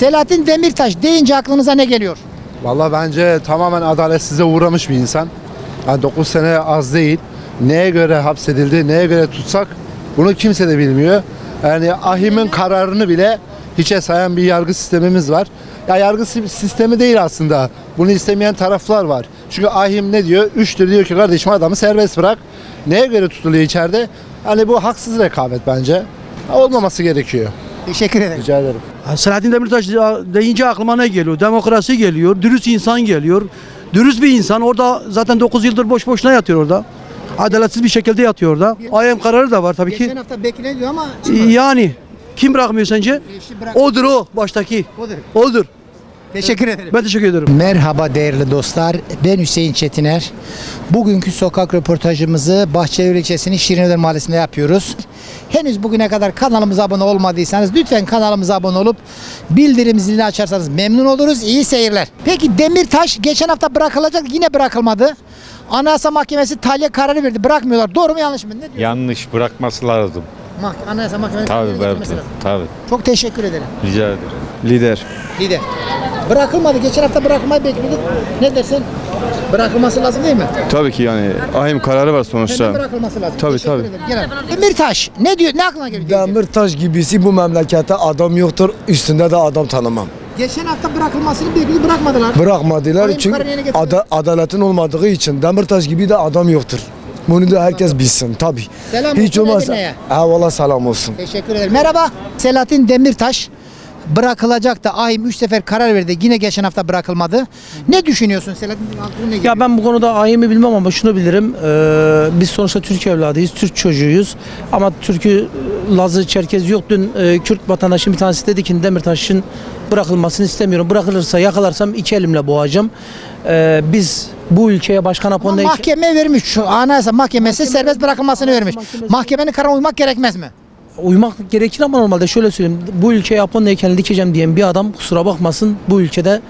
Selahattin Demirtaş deyince aklınıza ne geliyor? Valla bence tamamen adaletsize uğramış bir insan. Yani 9 sene az değil. Neye göre hapsedildi, neye göre tutsak bunu kimse de bilmiyor. Yani ahim'in kararını bile hiçe sayan bir yargı sistemimiz var. Ya yargı si- sistemi değil aslında. Bunu istemeyen taraflar var. Çünkü ahim ne diyor? Üçtür diyor ki kardeşim adamı serbest bırak. Neye göre tutuluyor içeride? Hani bu haksız rekabet bence. Olmaması gerekiyor. Teşekkür ederim. Rica ederim. Selahattin Demirtaş deyince aklıma ne geliyor? Demokrasi geliyor, dürüst insan geliyor. Dürüst bir insan orada zaten 9 yıldır boş boşuna yatıyor orada. Adaletsiz bir şekilde yatıyor orada. Ayem kararı da var tabii ki. Geçen hafta bekleniyor ama Yani kim bırakmıyor sence? İşte Odur o baştaki. Odur. Odur. Teşekkür ederim. Ben teşekkür ederim. Merhaba değerli dostlar. Ben Hüseyin Çetiner. Bugünkü sokak röportajımızı Bahçeli ilçesinin Şirinöder Mahallesi'nde yapıyoruz. Henüz bugüne kadar kanalımıza abone olmadıysanız lütfen kanalımıza abone olup bildirim zilini açarsanız memnun oluruz. İyi seyirler. Peki Demirtaş geçen hafta bırakılacak yine bırakılmadı. Anayasa Mahkemesi tahliye kararı verdi. Bırakmıyorlar. Doğru mu yanlış mı? Ne diyorsun? Yanlış bırakması lazım. Mah- Anayasa Mahkemesi Tabii tahliye tabii. lazım. Tabii. Çok teşekkür ederim. Rica ederim. Lider. Lider. Bırakılmadı. Geçen hafta bırakılmayı bekliyorduk. Ne dersin? Bırakılması lazım değil mi? Tabii ki yani ahim kararı var sonuçta. bırakılması lazım. Tabii, Teşekkür tabii. ederim. Gel abi. Demirtaş ne diyor? Ne aklına geliyor? Demirtaş gibisi bu memlekette adam yoktur. Üstünde de adam tanımam. Geçen hafta bırakılmasını bekledi bırakmadılar. Bırakmadılar Ahim çünkü kararı yerine getirdi. ada- adaletin olmadığı için Demirtaş gibi de adam yoktur. Bunu da herkes bilsin tabii. Selam Hiç olmazsa. Edirne'ye. Eyvallah selam olsun. Teşekkür ederim. Merhaba. Selahattin Demirtaş bırakılacak da ahim 3 sefer karar verdi. Yine geçen hafta bırakılmadı. Ne düşünüyorsun Selahattin? Ne? Ya ben bu konuda ayemi bilmem ama şunu bilirim. Ee, biz sonuçta Türk evladıyız, Türk çocuğuyuz. Ama Türk'ü, Lazı, Çerkez yok. Dün e, Kürt vatandaşın bir tanesi dedi ki Demirtaş'ın bırakılmasını istemiyorum. Bırakılırsa yakalarsam iki elimle boğacağım. Ee, biz bu ülkeye başkan Apo'nun mahkeme vermiş. Şu Anayasa Mahkemesi serbest bırakılmasını vermiş. Mahkemesi- Mahkemenin kararına uymak gerekmez mi? Uymak gerekir ama normalde şöyle söyleyeyim. Bu ülkeye Apo'nun heykelini dikeceğim diyen bir adam kusura bakmasın bu ülkede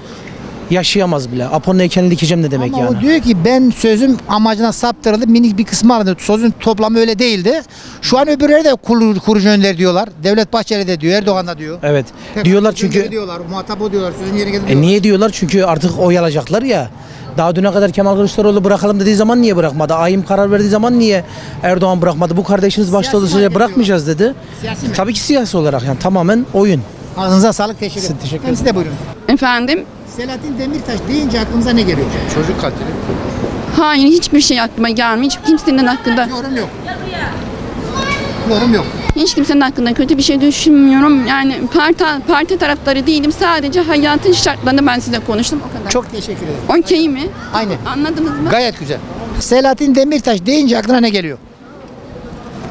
yaşayamaz bile. Apo'nun heykelini dikeceğim ne demek Ama yani? o diyor ki ben sözüm amacına saptırıldı. Minik bir kısmı alındı. Sözün toplamı öyle değildi. Şu an öbürleri de kur, kurucu önder diyorlar. Devlet Bahçeli de diyor. Erdoğan da diyor. Evet. Hep Diyorlar sözün çünkü yeri diyorlar. Muhatap o diyorlar. Sözün yeri E diyorlar. niye diyorlar? Çünkü artık oy alacaklar ya. Daha düne kadar Kemal Kılıçdaroğlu bırakalım dediği zaman niye bırakmadı? Ayım karar verdiği zaman niye Erdoğan bırakmadı? Bu kardeşiniz başta Siyasi sürece hareket bırakmayacağız dedi. Siyasi mi? Tabii ki siyasi olarak yani tamamen oyun. Ağzınıza sağlık. Teşekkür ederim. teşekkür Siz de buyurun. Efendim? Selahattin Demirtaş deyince aklınıza ne geliyor? Çocuk katili. Hayır hiçbir şey aklıma gelmiyor. Hiç kimsenin hakkında, Yorum yok. Yorum yok. hiç kimsenin hakkında kötü bir şey düşünmüyorum. Yani parti, parti taraftarı değilim. Sadece hayatın şartlarını ben size konuştum o kadar. Çok teşekkür ederim. Okey mi? Aynı. Anladınız mı? Gayet güzel. Selahattin Demirtaş deyince aklına ne geliyor?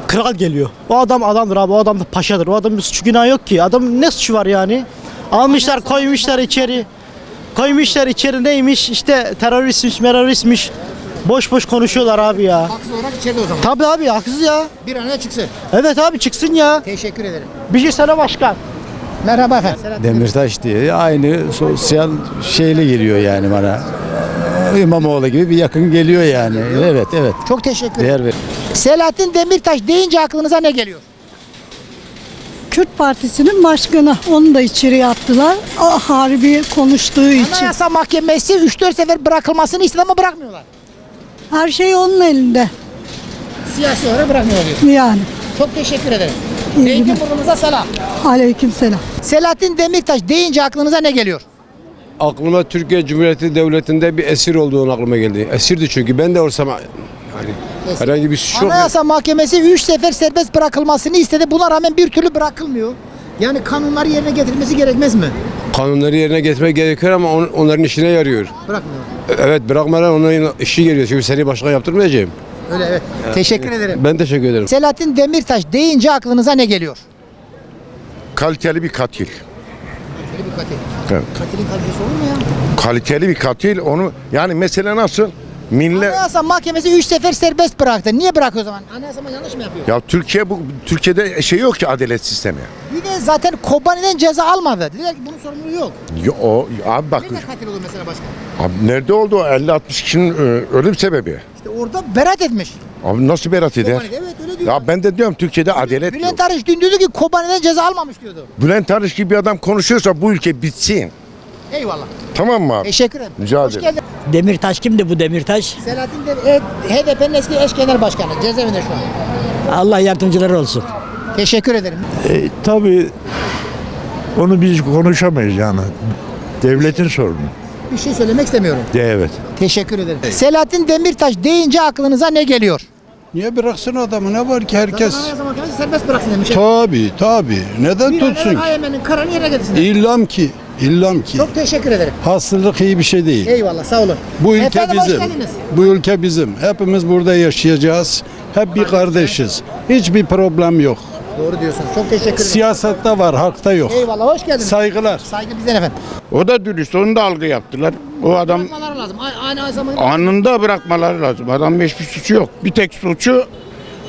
Kral geliyor. O adam adamdır abi. O adam da paşadır. O adamın bir suçu günah yok ki. Adamın ne suçu var yani? Almışlar koymuşlar içeri. Koymuşlar içeri neymiş? İşte teröristmiş, teröristmiş. Boş boş konuşuyorlar abi ya. Haksız olarak içeride o zaman. Tabii abi haksız ya. Bir an önce çıksın. Evet abi çıksın ya. Teşekkür ederim. Bir şey sana başkan. Merhaba efendim. Demirtaş diye aynı sosyal şeyle geliyor yani bana. İmamoğlu gibi bir yakın geliyor yani. Evet evet. Çok teşekkür ederim. Değer ver. Selahattin Demirtaş deyince aklınıza ne geliyor? Kürt Partisi'nin başkanı. Onu da içeriye attılar. O harbi konuştuğu için. Anayasa Mahkemesi 3-4 sefer bırakılmasını istedi ama bırakmıyorlar. Her şey onun elinde. Siyasi olarak bırakmıyor diyor. Yani. Çok teşekkür ederim. İyi Zeytin günler. burnumuza selam. Aleykümselam. Selahattin Demirtaş deyince aklınıza ne geliyor? Aklıma Türkiye Cumhuriyeti Devleti'nde bir esir olduğunu aklıma geldi. Esirdi çünkü ben de olsam yani herhangi bir suç yok. Anayasa Mahkemesi 3 sefer serbest bırakılmasını istedi. Buna rağmen bir türlü bırakılmıyor. Yani kanunları yerine getirilmesi gerekmez mi? Kanunları yerine getirmek gerekiyor ama on- onların işine yarıyor. Bırakmıyor. Evet bırakmadan onların işi geliyor. Çünkü seni başka yaptırmayacağım. Öyle evet. Teşekkür ederim. Ben teşekkür ederim. Selahattin Demirtaş deyince aklınıza ne geliyor? Kaliteli bir katil. Kaliteli bir katil. Evet. Katilin kalitesi olur mu ya? Kaliteli bir katil onu yani mesele nasıl? Millet Anayasa Mahkemesi 3 sefer serbest bıraktı. Niye bırakıyor o zaman? Anayasa yanlış mı yapıyor? ya Türkiye bu Türkiye'de şey yok ki adalet sistemi. Bir de zaten Kobani'den ceza almadı. Dediler ki bunun sorumluluğu yok. Yo, o abi bak Nerede katil olur mesela başkan? abi nerede oldu o 50 60 kişinin e, ölüm sebebi? İşte orada beraat etmiş. Abi nasıl berat eder? Kobani'de evet öyle Öyle diyor. Ya ben de diyorum Türkiye'de adalet yok. Bülent Arınç dün diyordu ki Kobani'den ceza almamış diyordu. Bülent Arınç gibi bir adam konuşuyorsa bu ülke bitsin. Eyvallah. Tamam mı abi? Teşekkür ederim. Rica Hoş ederim. geldin. Demirtaş kimdi bu Demirtaş? Selahattin de HDP'nin eski eş genel başkanı. Cezaevinde şu an. Allah yardımcıları olsun. Teşekkür ederim. Tabii onu biz konuşamayız yani. Devletin sorunu. Bir şey söylemek istemiyorum. De evet. Teşekkür ederim. Selahattin Demirtaş deyince aklınıza ne geliyor? Niye bıraksın adamı ne var ki herkes? serbest bıraksın demiş. Tabii tabii. Neden an evvel AYM'nin kararını yerine getirsin. İllam ki, illam ki. Çok teşekkür ederim. Hastalık iyi bir şey değil. Eyvallah sağ olun. Bu ülke Efendim, hoş bizim. geldiniz. Bu ülke bizim. Hepimiz burada yaşayacağız. Hep bir kardeşiz. Hiçbir problem yok. Doğru diyorsunuz. Çok teşekkür ederim. Siyasette var, hakta yok. Eyvallah hoş geldiniz. Saygılar. Saygı bizden efendim. O da dürüst, onu da algı yaptılar. O adam Bırakmaları lazım. Aynı, aynı zamanda. anında bırakmaları lazım. Adam hiçbir suçu yok. Bir tek suçu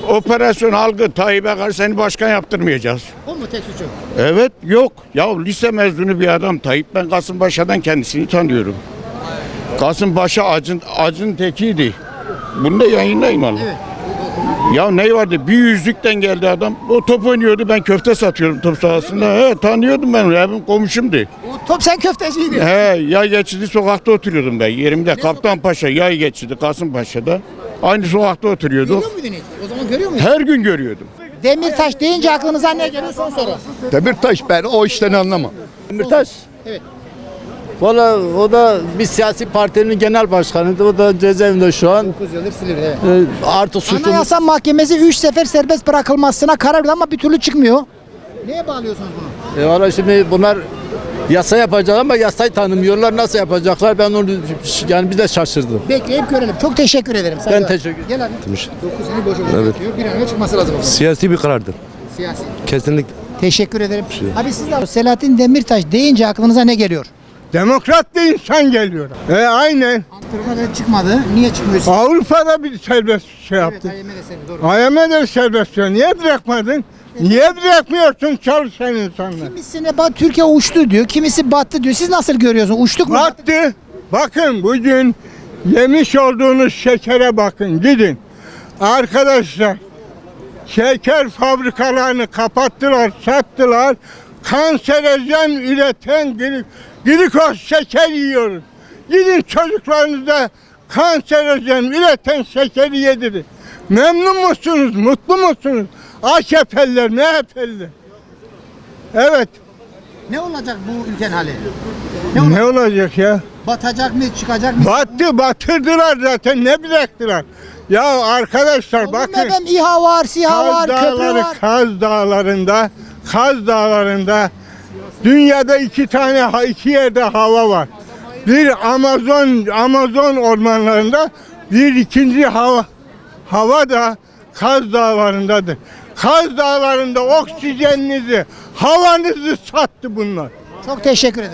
operasyon algı. Tayyip'e karşı seni başkan yaptırmayacağız. O mu tek suçu? Evet yok. Ya lise mezunu bir adam Tayyip. Ben Kasımpaşa'dan kendisini tanıyorum. Kasımpaşa acın, acın tekiydi. Bunu da yayınlayın Allah. Ya ne vardı? Bir yüzlükten geldi adam. O top oynuyordu. Ben köfte satıyordum top sahasında. He, tanıyordum ben. Evim komşumdu. O top sen köfteciydin. He, yay geçidi sokakta oturuyordum ben. Yerimde Kaptan Paşa yay geçidi Kasımpaşa'da. Aynı sokakta oturuyorduk. Görüyor muydun hiç? O zaman görüyor muydun? Her gün görüyordum. Demirtaş deyince aklınıza ne geliyor son soru. Demirtaş ben o işten anlamam. Demirtaş? Evet. Valla o da bir siyasi partinin genel başkanıydı. O da cezaevinde şu an. 9 yıldır Silivri'de. Evet. Ee, Artık suçlu Anayasa Mahkemesi 3 sefer serbest bırakılmasına karar verdi ama bir türlü çıkmıyor. Neye bağlıyorsunuz bunu? E valla şimdi bunlar yasa yapacak ama yasayı tanımıyorlar. Nasıl yapacaklar ben onu yani bir de şaşırdım. Bekleyip görelim. Çok teşekkür ederim. Saygılar. teşekkür ederim. Gel abi. 9 sene boş boş yatıyor. Bir an önce çıkması lazım. o zaman. Siyasi bir karardır. Siyasi. Kesinlikle. Teşekkür ederim. Abi siz de Selahattin Demirtaş deyince aklınıza ne geliyor? Demokrat bir insan geliyor. E aynen. Ankara'da çıkmadı. Niye çıkmıyorsun? Avrupa'da bir serbest şey yaptı. Evet, IMF de seni, doğru. IMF de serbest diyor. Niye bırakmadın? Niye bırakmıyorsun çalışan insanları? Kimisine bak Türkiye uçtu diyor. Kimisi battı diyor. Siz nasıl görüyorsunuz? Uçtuk mu? Battı. Bakın bugün yemiş olduğunuz şekere bakın gidin. Arkadaşlar şeker fabrikalarını kapattılar, sattılar. Kanserojen üreten glik- glikoz şeker yiyoruz. Gidin çocuklarınıza kanserojen üreten şekeri yedirin. Memnun musunuz? Mutlu musunuz? AKP'liler, MHP'liler. Evet. Ne olacak bu ülkenin hali? Ne olacak ya? Batacak mı? Çıkacak mı? Battı, batırdılar zaten. Ne bıraktılar? Ya arkadaşlar Olur mu bakın. efendim? İHA var, SİHA var, Kaz köprü Dağları, var. Kaz Dağları'nda, Kaz Dağları'nda dünyada iki tane, iki yerde hava var. Bir Amazon, Amazon ormanlarında, bir ikinci hava, hava da Kaz Dağları'ndadır. Kaz Dağları'nda oksijeninizi, havanızı sattı bunlar. Çok teşekkür ederim.